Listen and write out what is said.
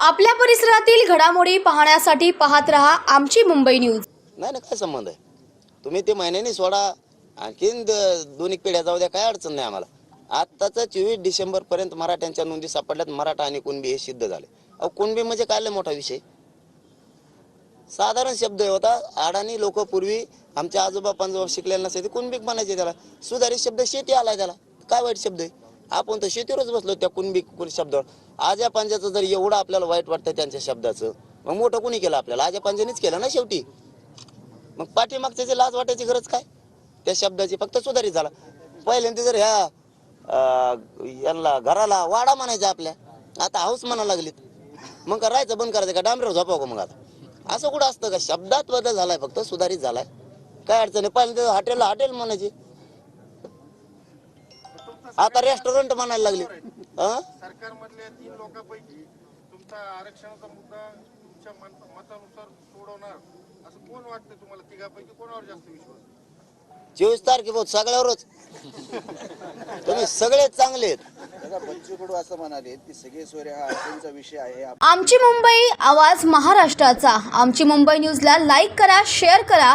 आपल्या परिसरातील घडामोडी पाहण्यासाठी पाहत रहा आमची मुंबई न्यूज. नाही ना काय संबंध आहे? तुम्ही ते महिन्याने सोडा. आणखीन द- दोन एक पिढ्या जाऊ द्या काय अडचण नाही आम्हाला. आत्ताच चोवीस डिसेंबर पर्यंत मराठ्यांच्या नोंदी सापडल्यात. मराठा आणि कुणबी हे सिद्ध झाले. अहो कुणबी म्हणजे काय लय मोठा विषय? साधारण शब्द होता अडाणी लोक पूर्वी आमच्या आजोबा पंजोबा शिकलेले नसते. कुणबिक कुणबीक म्हणायचे त्याला? सुधारित शब्द शेती आलाय त्याला. काय वाईट शब्द आहे? आपण तर शेतीवरच बसलो त्या कुणबी शब्दावर. आज्या पांज्याचं जर एवढं आपल्याला वाईट वाटतं त्यांच्या शब्दाचं मग मोठं कुणी केलं आपल्याला? आज्या पांज्यानेच केलं ना शेवटी? मग पाठीमागच्याची लाज वाटायची गरज काय? त्या शब्दाची फक्त सुधारित झाला. पहिल्यांदा जर ह्या यांना घराला वाडा म्हणायचा आपल्या आता हाऊस म्हणा लागलीत. मग राहायचं बंद करायचं का? डांबरेवर झोपाव का मग आता? असं कुठं असतं का? शब्दात बदल झालाय फक्त सुधारित झालाय. काय अडचण आहे? पहिल्यांदा हॉटेलला हॉटेल म्हणायचे. आता रेस्टॉरंट म्हणायला लागले. हं? सरकारमधल्या तीन लोकांपैकी तुमचा आरक्षणाचा मुद्दा तुमच्या मन- मतानुसार सोडवणार असं कोण वाटतं तुम्हाला? तिघापैकी कोणावर जास्त विश्वास? आहे? चोवीस तारखे बहुत सगळ्यावरच. तुम्ही सगळे चांगले आहेत. दादा बच्चू कडू असं म्हणाले की सगळे सोयरे हा अडचणीचा विषय आहे. आमची मुंबई आवाज महाराष्ट्राचा. आमची मुंबई न्यूजला लाईक करा शेअर करा.